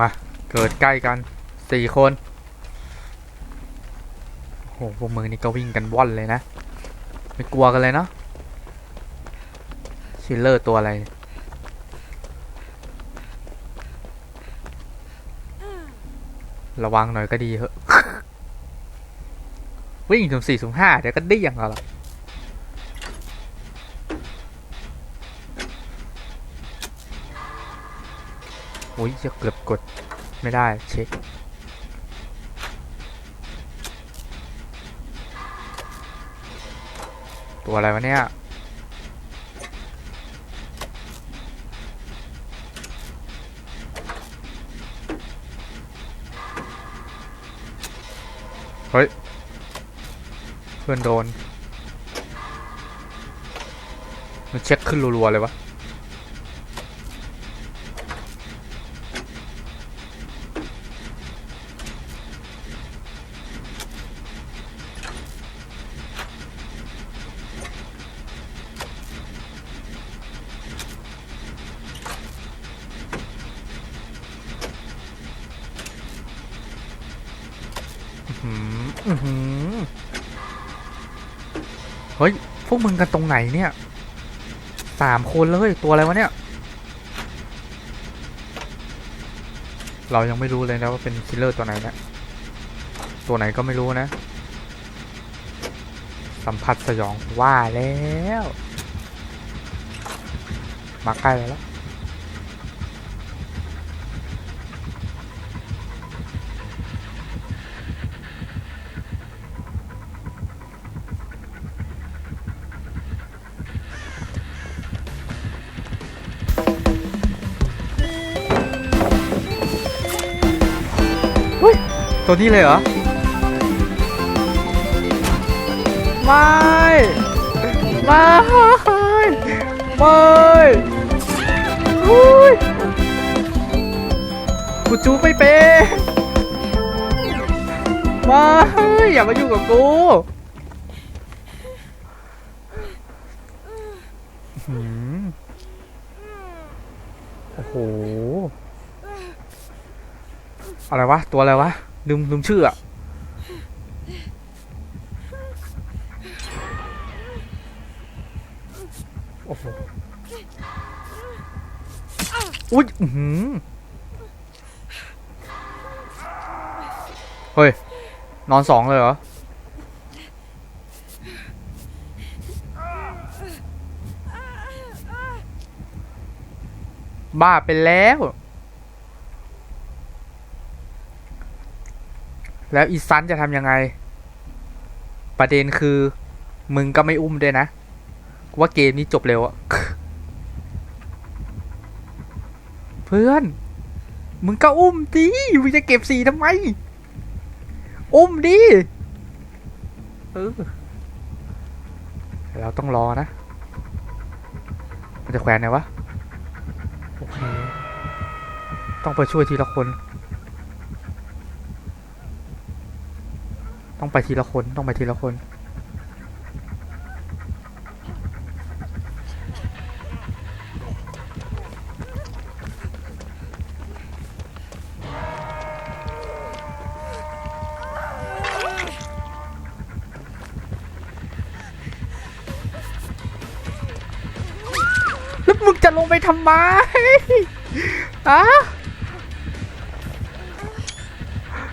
มา เกิดใกล้กันสี่คนโอ้โหพวกมึงนี่ก็วิ่งกันว่อนเลยนะ ไม่กลัวกันเลยเนาะชิลเลอร์ตัวอะไร ระวังหน่อยก็ดีเหอะ วิ่งถึงสี่ถึงห้าเดี๋ยวก็ได้ยังเอาละ ยจะเกือบกดไม่ได้เช็คตัวอะไรวะเนี่ยเฮ้ย เพื่อนโดน มันเช็คขึ้นรัวๆเลยวะ อื้อหืออื้อหือ เฮ้ย พวกมึงกันตรงไหนเนี่ย สามคนเลยตัวอะไรวะเนี่ย เรายังไม่รู้เลยนะว่าเป็นคิลเลอร์ตัวไหนนะ ตัวไหนก็ไม่รู้นะ สัมผัสสยองว่าแล้ว มาใกล้แล้ว ตัวนี้เลยเหรอ ไม่ ไม่ ไม่อุ้ยกูจูไม่เป็นไม่อย่ามาอยุ่กับกูโอ้โห อะไรวะ ตัวอะไรวะ ลืมลืมชื่ออะโอ้โหอุ้ยอื้อหือเฮ้ย นอนสองเลยเหรอ บ้าไปแล้ว แล้วอีซันจะทำยังไง ประเด็นคือ มึงก็ไม่อุ้มด้วยนะ ว่าเกมนี้จบเร็วอะเพื่อน มึงก็อุ้มดิมึงจะเก็บสีทำไม อุ้มดิเออเราต้องรอนะ มันจะแขวนไหนวะ โอเค ต้องไปช่วยทีละคน ต้องไปทีละคนต้องไปทีละคน แล้วมึงจะลงไปทำไมอะ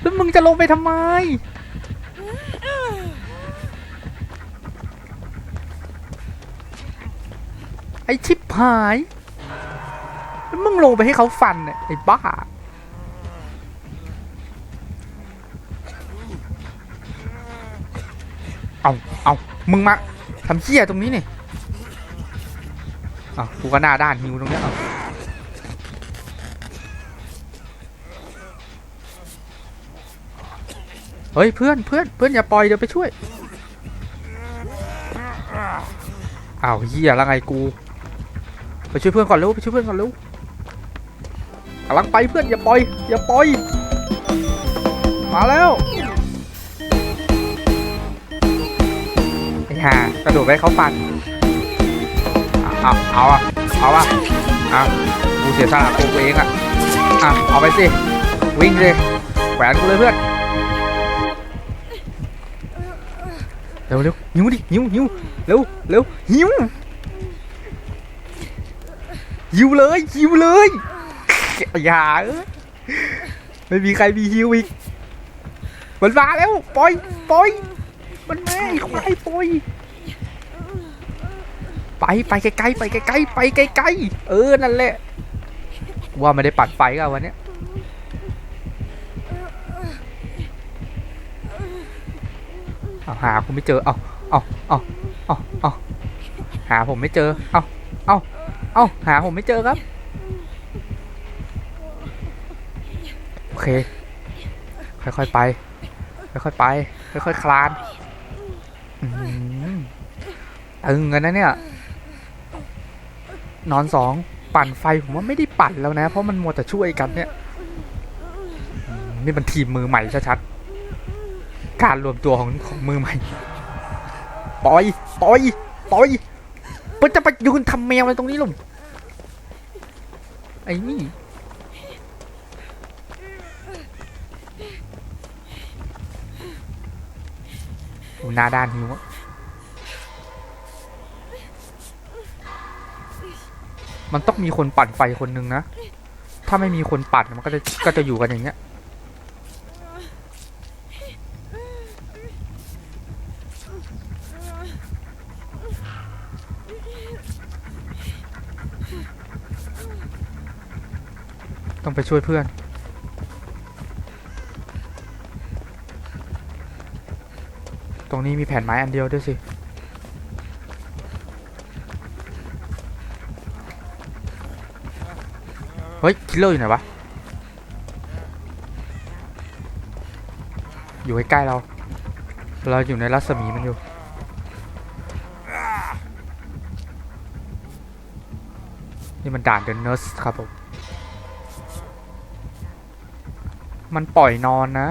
แล้วมึงจะลงไปทำไม อชิบหาย แล้วมึงลงไปให้เขาฟันเนี่ยไอ้บ้า เอาเอามึงมาทำเหี้ยตรงนี้นี่อะกูก็หน้าด้านหิวตรงเนี้ยเอาเฮ้ยเพื่อนเพื่อนเพื่อนอย่าปล่อยเดี๋ยวไปช่วยอ้าวเฮียแล้วไงกู ไปช่วยเพื่อนก่อนเร็วไปช่วยเพื่อนก่อนเร็วกำลังไปเพื่อนอย่าปล่อยอย่าปล่อย มาแล้วไอ้ห่ากระโดดไปเขาฟันเอาเอาเอาอะเอาอะเอากูเสียสละตัวกูเองอะอะเอาไปสิวิ่งสิแขวนกูเลยเพื่อนเร็วเร็วหิวดิหิวหิวเร็วเร็วหิว หิวเลยหิวเลยอย่าไม่มีใครมีหิวอีกมันมาแล้วปล่อยปล่อยมันมาไอ้ควายปล่อยไปไปไกลๆไปไกลๆไปไกลๆเออนั่นแหละว่าไม่ได้ปัดไฟก็วันนี้ยเอาหาผมไม่เจอเอาเอาเอาเอาเอาหาผมไม่เจอเอา เอาเอาหาผมไม่เจอครับ โอเค ค่อยๆไป ค่อยๆไป ค่อยๆคลานอืมตึงกันนะเนี่ย นอนสองปั่นไฟผมว่าไม่ได้ปั่นแล้วนะ เพราะมันมัวแต่ช่วยกันเนี่ย นี่มันทีมมือใหม่ชัดๆ การรวมตัวของของมือใหม่ปล่อยปล่อยปล่อย มันจะไปยืนทำแมวอะไรตรงนี้ลุงไอ้นี่ดูหน้าด้านหิวมันต้องมีคนปั่นไฟคนหนึ่งนะ ถ้าไม่มีคนปั่นมันก็จะก็จะอยู่กันอย่างเงี้ย ต้องไปช่วยเพื่อน ตรงนี้มีแผ่นไม้อันเดียวด้วยสิ เฮ้ย คิลเลอร์อยู่ไหนวะ อยู่ใกล้ๆเรา เราอยู่ในรัศมีมันอยู่นี่มันด่านเดนเนอร์สครับผม มันปล่อยนอนนะ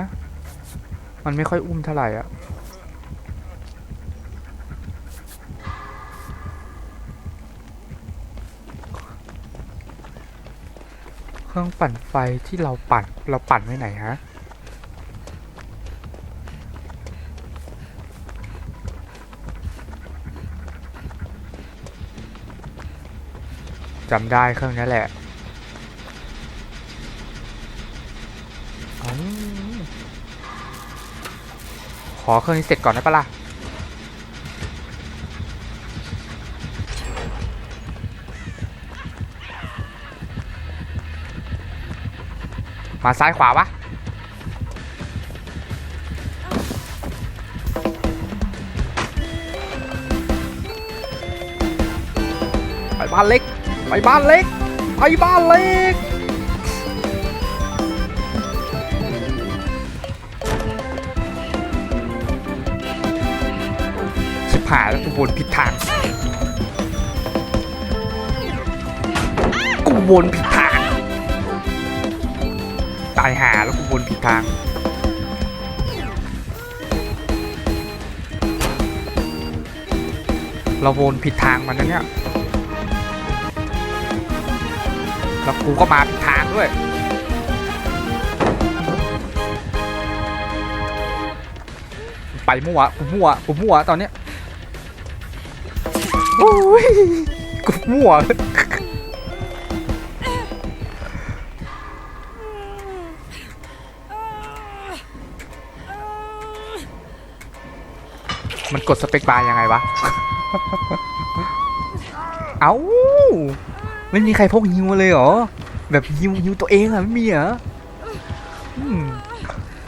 มันไม่ค่อยอุ้มเท่าไหร่อะเครื่องปั่นไฟที่เราปั่นเราปั่นไว้ไหนฮะจำได้เครื่องนี้แหละอ๋อข อเครื่องนี้เสร็จก่อนได้ปะล่ะมาซ้ายขวาวะไปบ้านเล็ก ไปบ้านเล็ก ไปบ้านเล็ก ชิบหาแล้วกูวนผิดทาง กูวนผิดทาง ตายหาแล้วกูวนผิดทาง เราวนผิดทางมันนะเนี่ย แล้วกูก็มาผิดทางด้วยไปมั่วกูมั่วกูมั่วตอนเนี้ย ยกูมั่วมันกดสเปคบาร์ยังไงวะ เอ้า ไม่มีใครพกฮิวมาเลยเหรอ แบบฮิวฮิวตัวเองอะไม่มีเหรอ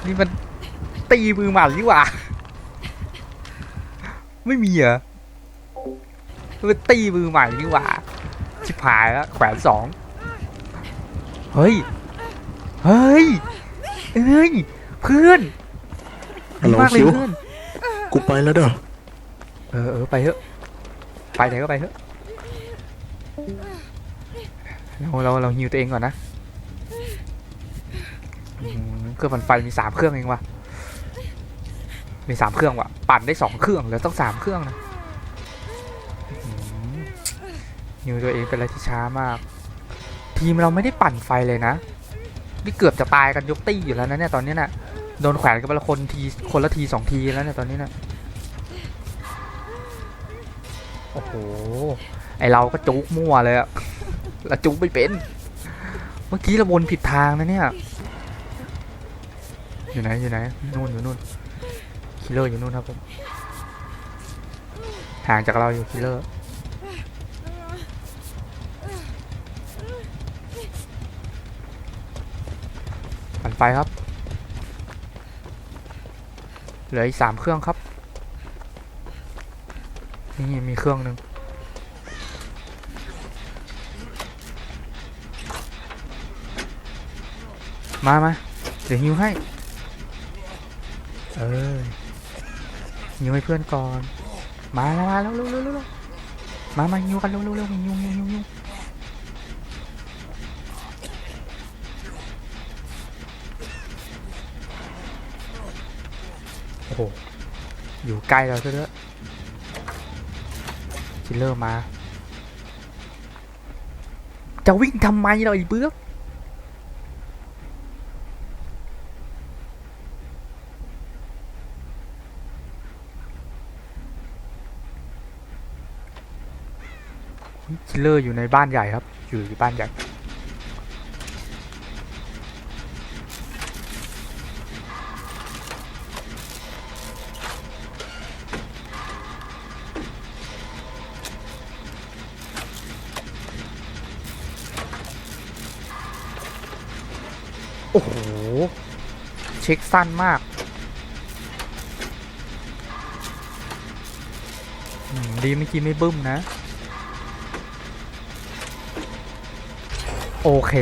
นี่มันตีมือหมันดีกว่า ไม่มีเหรอ มันตีมือใหม่ดีกว่า ชิบหายแล้วแขวนสองเฮ้ย เฮ้ย เอ้ย เพื่อนฮัลโหลดีมากเลยคิว เพื่อน กูไปแล้วเด้อเออเออไปเถอะ ไปไหนก็ไปเถอะเราเราเราฮิวตัวเองก่อนนะอืมเครื่องปั่นไฟมีสามเครื่องเองวะมีสามเครื่องวะปั่นได้สองเครื่องเหลือต้องสามเครื่องนะ ฮิวตัวเองเป็นอะไรที่ช้ามาก ทีมเราไม่ได้ปั่นไฟเลยนะ นี่เกือบจะตายกันยกตี้อยู่แล้วนะเนี่ยตอนนี้น่ะโดนแขวนกันไปละคนทีคนละทีสองทีแล้วเนี่ยตอนนี้น่ะโอ้โหไอเราก็จุกมั่วเลยอะล้วจุกไม่เป็น เมื่อกี้เราวนผิดทางนะเนี่ย อยู่ไหนอยู่ไหนนู่นอยู่นู่นคิลเลอร์อยู่นู่นครับผมห่างจากเราอยู่คิลเลอร์ ไฟครับ เหลืออีกสามเครื่องครับ นี่มีเครื่องหนึ่งมามาเดี๋ยวฮิวให้ เออฮิวให้เพื่อนก่อน มาแล้วมาแล้วร็วเร็วเร็วเร็วมามาฮิวกันเร็วเร็วเร็วฮิวฮิวฮิวฮิวโอ้โห อยู่ ใกล้เราซะด้วยคิลเลอร์มา จะวิ่งทำไมเราอีเบื้อกคิลเลอร์อยู่ในบ้านใหญ่ครับ อยู่ในบ้านใหญ่ เช็คสั้นมาก ดีเมื่อกี้ไม่บึ้มนะ โอเค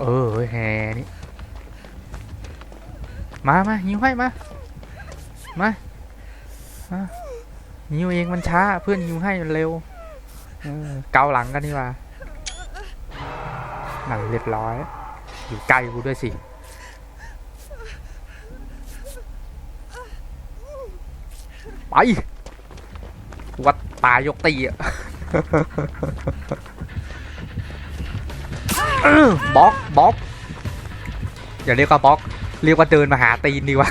เออแฮนี่ มามายิงให้มา มามายิวเองมันช้า เพื่อนยิวให้มันเร็ว เกาหลังกันนี่ว่าหนั่นเรียบร้อย อยู่ใกล้กูด้วยสิ ไปวัดตายยกตีอะเบล็อกบล็อกอย่าเรียกว่าบล็อก เรียกว่าเดินมาหาตีนดีกว่า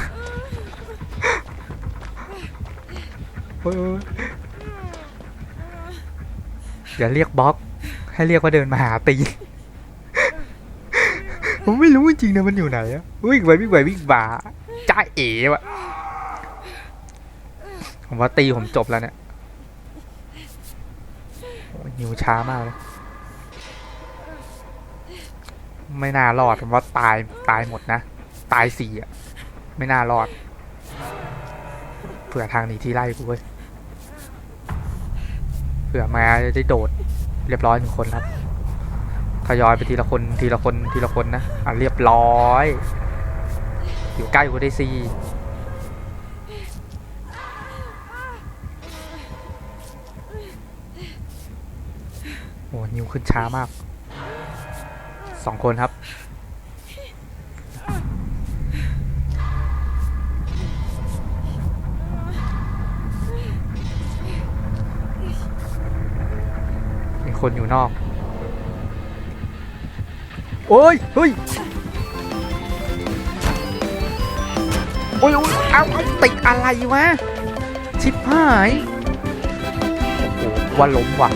เอย่าเรียกบล็อก ให้เรียกว่าเดินมาหาตีผมไม่รู้จริงนะมันอยู่ไหนอะวิ่งไปวิ่งไปวิ่งมาจ้าเอ๋วะผมว่าตีผมจบแล้วเนี่ยนิวช้ามากเลยไม่น่ารอดผมว่าตายตายหมดนะ ตายสี่อะ ไม่น่ารอด เผื่อทางหนีที่ไล่กูเว้ย เผื่อมาจะได้โดดเรียบร้อยหนึ่งคนครับทยอยไปทีละคนทีละคนทีละคนนะอะเรียบร้อย อยู่ใกล้กูได้ซีโอ้นิวขึ้นช้ามากสองคนครับ คนอยู่นอก โอ้ยเฮ้ยโอ้ยโอ้ยเอาเอาติดอะไรวะ ชิบหายโอ้โหว่าล้มว่ะ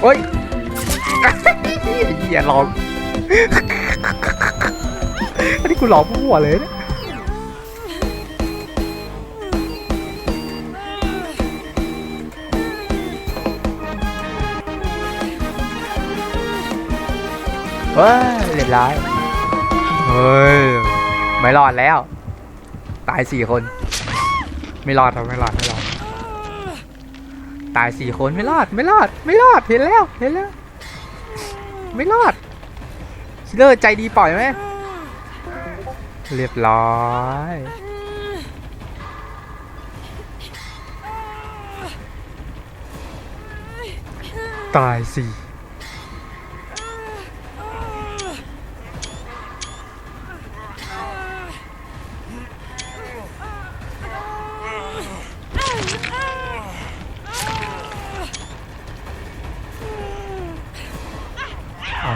โอ้ยเหี้ยหลออันนี้กูหลอกมั่วเลยเนี่ย เฮ้ยเรียบร้อยเฮ้ยไม่รอดแล้ว ตายสี่คน ไม่รอดครับไม่รอดไม่รอดตายสี่คนไม่รอด ไม่รอด ไม่รอดเห็นแล้วเห็นแล้ว ไม่รอดชิลเลอร์ใจดีปล่อยไหมเรียบร้อยตายสี่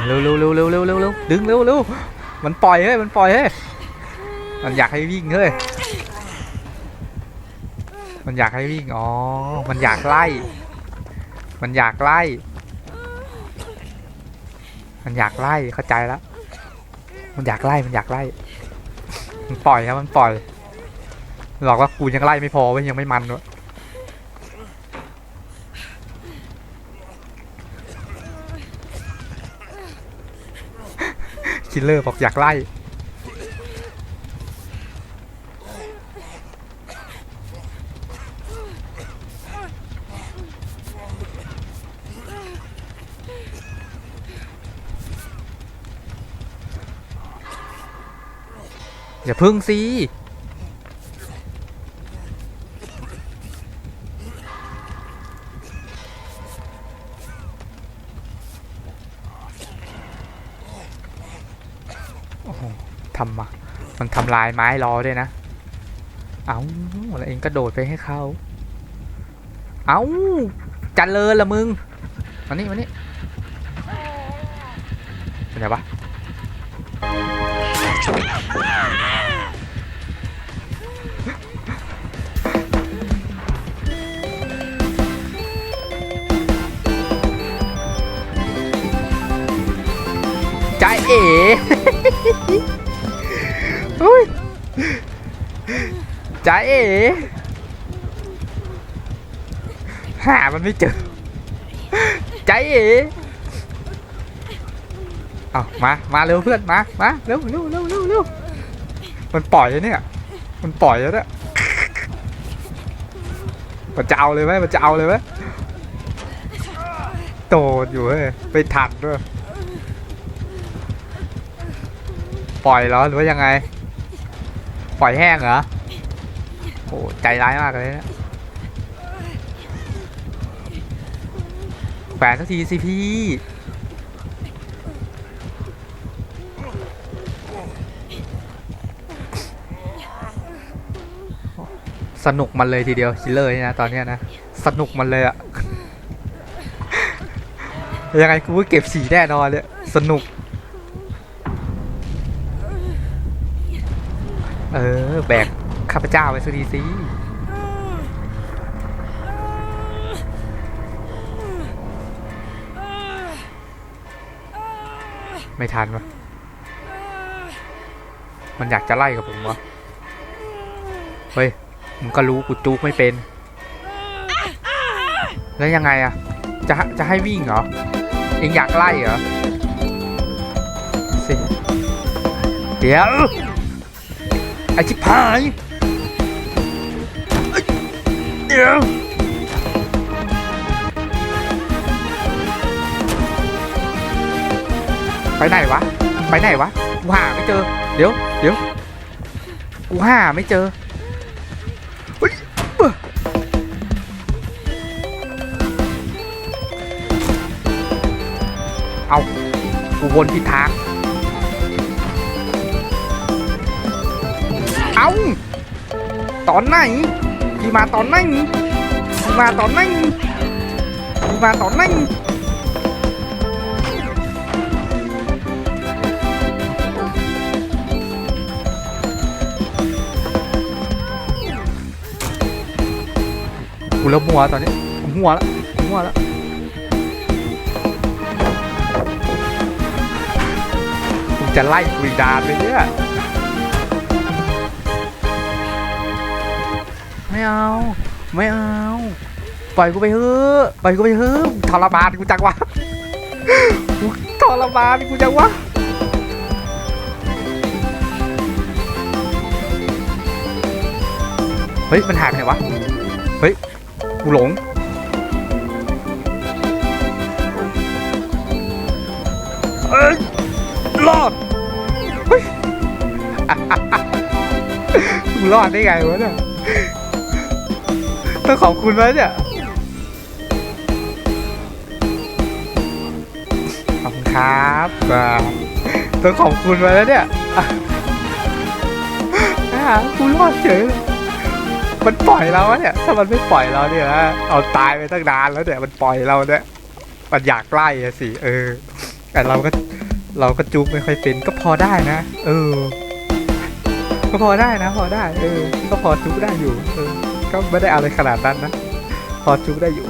เร็วเร็วเร็วเร็วเร็วเร็วเร็วดึงเร็วเร็วมันปล่อยเฮ้ยมันปล่อยเฮ้ยมันอยากให้วิ่งเฮ้ยมันอยากให้วิ่งอ๋อมันอยากไล่ มันอยากไล่ มันอยากไล่เข้าใจแล้วมันอยากไล่มันอยากไล่ มันปล่อยครับมันปล่อยหลอกว่ากูยังไล่ไม่พอเว้ยยังไม่มันวะ คิลเลอร์บอกอยากไล่อย่าพึ่งสิโอ้โหทำมา มัน ทำลายไม้รอด้วยนะ เอาแล้วเองก็โดดไปให้เขาเอาจันเลยละมึงมานี่มานี่เป็นไงวะใจเอ๋ อุ๊ยใจเอ๋หามันไม่เจอใจเอ๋เอามา มาเร็วเพื่อน มา มาเร็วเร็วเร็วเร็วเร็วมันปล่อยแล้วเนี่ย มันปล่อยแล้วเนี่ยมันจะเอาเลยไหมมันจะเอาเลยไหมโตดอยู่เฮ้ยไปทันด้วย ปล่อยเหรอหรือว่ายังไง ปล่อยแห้งเหรอโอ้ใจร้ายมากเลยนะแขวนสักทีสิพี่ สนุกมันเลยทีเดียวคิลเลอร์นี่นะตอนเนี้ยนะ สนุกมันเลยอะยังไงกูก็เก็บสีแน่นอนเลย สนุก เออ แบกข้าพเจ้าไปสักทีสิไม่ทันวะมันอยากจะไล่กับผมวะ เฮ้ย มึงก็รู้กูจูกไม่เป็น แล้วยังไงอะจะจะให้วิ่งเหรอ เองอยากไล่เหรอสิเดี๋ยว อชิบหายเอ้ยเดี๋ยวไปไหนวะ ไปไหนวะ กูหาไม่เจอ เดี๋ยว เดี๋ยว กูหาไม่เจอเฮ้ยเอ้อเอากูวนผิดทาง เอาตอนไหนพี่มาตอนไหนพี่มาตอนไหนพี่มาตอนไหนกูเริ่มมัวตอนนี้ผมมัวแล้วมัวแล้วจะไล่กุยดานเลยเนี่ย ไม่เอา ไม่เอา ปล่อยกูไปเถอะปล่อยกูไปเถอะทรมานกูจังวะกูทรมานกูจังวะเฮ้ย มันหายไปไหนวะ เฮ้ย กูหลง เอ้ยรอด เฮ้ยกูรอดได้ไงวะเนี่ย ต้องขอบคุณไหมเนี่ยขอบครับต้องขอบคุณมาแล้วเนี่ยคุณรอดเฉยมันปล่อยเราเนี่ย ถ้ามันไม่ปล่อยเราเนี่ยนะเอาตายไปตั้งนานแล้วเนี่ยมันปล่อยเราเนี่ยมันอยากไล่สิ เออ แต่เราก็เราก็จุกไม่ค่อยเป็นก็พอได้นะ เออ ก็พอได้นะ พอได้ เออ ก็พอจุกได้อยู่ เออ ก็ไม่ได้อะไรขนาดนั้นนะ พอจุกได้อยู่